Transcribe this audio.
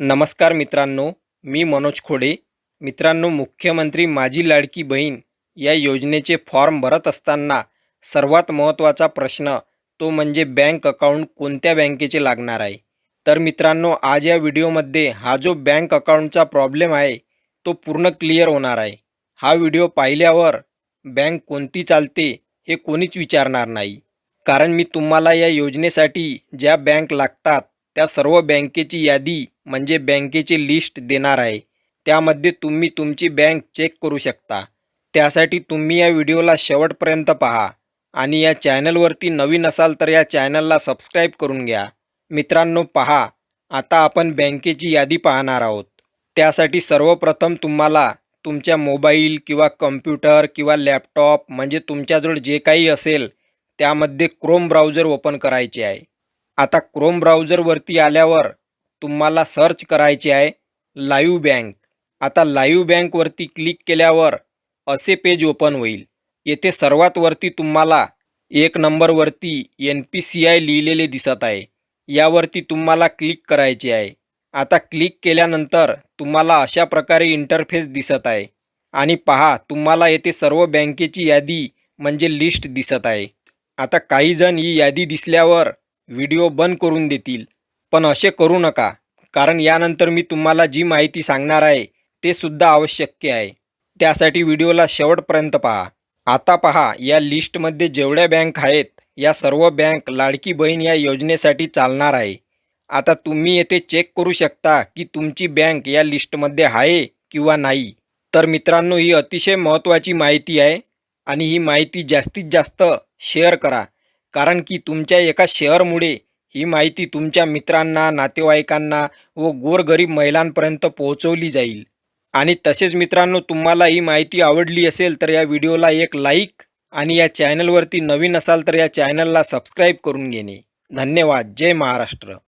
नमस्कार मित्रांनो मी मनोज खोडे. मित्रांनो मुख्यमंत्री माझी लाडकी बहीण या योजनेचे फॉर्म भरत असताना सर्वात महत्त्वाचा प्रश्न तो म्हणजे बँक अकाउंट कोणत्या बँकेचे लागणार आहे? तर मित्रांनो आज या व्हिडिओमध्ये हा जो बँक अकाउंटचा प्रॉब्लेम आहे तो पूर्ण क्लिअर होणार आहे. हा व्हिडिओ पाहिल्यावर बँक कोणती चालते हे कोणीच विचारणार नाही. कारण मी तुम्हाला या योजनेसाठी ज्या बँक लागतात त्या सर्व बँकेची यादी म्हणजे बँकेची लिस्ट देणार आहे. त्यामध्ये तुम्ही तुमची बँक चेक करू शकता. त्यासाठी तुम्ही या व्हिडिओला शेवटपर्यंत पहा आणि या चॅनलवरती नवीन असाल तर या चॅनलला सबस्क्राईब करून घ्या. मित्रांनो पहा आता आपण बँकेची यादी पाहणार आहोत. त्यासाठी सर्वप्रथम तुम्हाला तुमच्या मोबाईल किंवा कम्प्युटर किंवा लॅपटॉप म्हणजे तुमच्याजवळ जे काही असेल त्यामध्ये क्रोम ब्राउझर ओपन करायचे आहे. आता क्रोम ब्राउझरवरती आल्यावर तुम्हाला सर्च करायचे आहे लाईव्ह बँक आता लाईव्ह बँकवरती क्लिक केल्यावर असे पेज ओपन होईल. येथे सर्वात वरती तुम्हाला एक नंबरवरती एन पी सी आय लिहिलेले दिसत आहे. यावरती तुम्हाला क्लिक करायचे आहे. आता क्लिक केल्यानंतर तुम्हाला अशा प्रकारे इंटरफेस दिसत आहे. आणि पहा तुम्हाला येथे सर्व बँकेची यादी म्हणजे लिस्ट दिसत आहे. आता काहीजण ही यादी दिसल्यावर व्हिडिओ बंद करून देतील. पण असे करू नका कारण यानंतर मी तुम्हाला जी माहिती सांगणार आहे ते सुद्धा आवश्यक आहे. त्यासाठी व्हिडिओला शेवटपर्यंत पहा. आता पहा या लिस्टमध्ये जेवढ्या बँक आहेत या सर्व बँक लाडकी बहीण या योजनेसाठी चालणार आहे. आता तुम्ही येथे चेक करू शकता की तुमची बँक या लिस्टमध्ये आहे किंवा नाही. तर मित्रांनो ही अतिशय महत्त्वाची माहिती आहे आणि ही माहिती जास्तीत जास्त शेअर करा. कारण की तुमच्या एका शेअरमुळे ही माहिती तुमच्या मित्रांना नातेवाईकांना व गोरगरीब महिलांपर्यंत पोहोचवली जाईल. आणि तसेच मित्रांनो तुम्हाला ही माहिती आवडली असेल तर या व्हिडिओला एक लाईक आणि या चॅनलवरती नवीन असाल तर या चॅनलला सबस्क्राईब करून घेणे. धन्यवाद. जय महाराष्ट्र.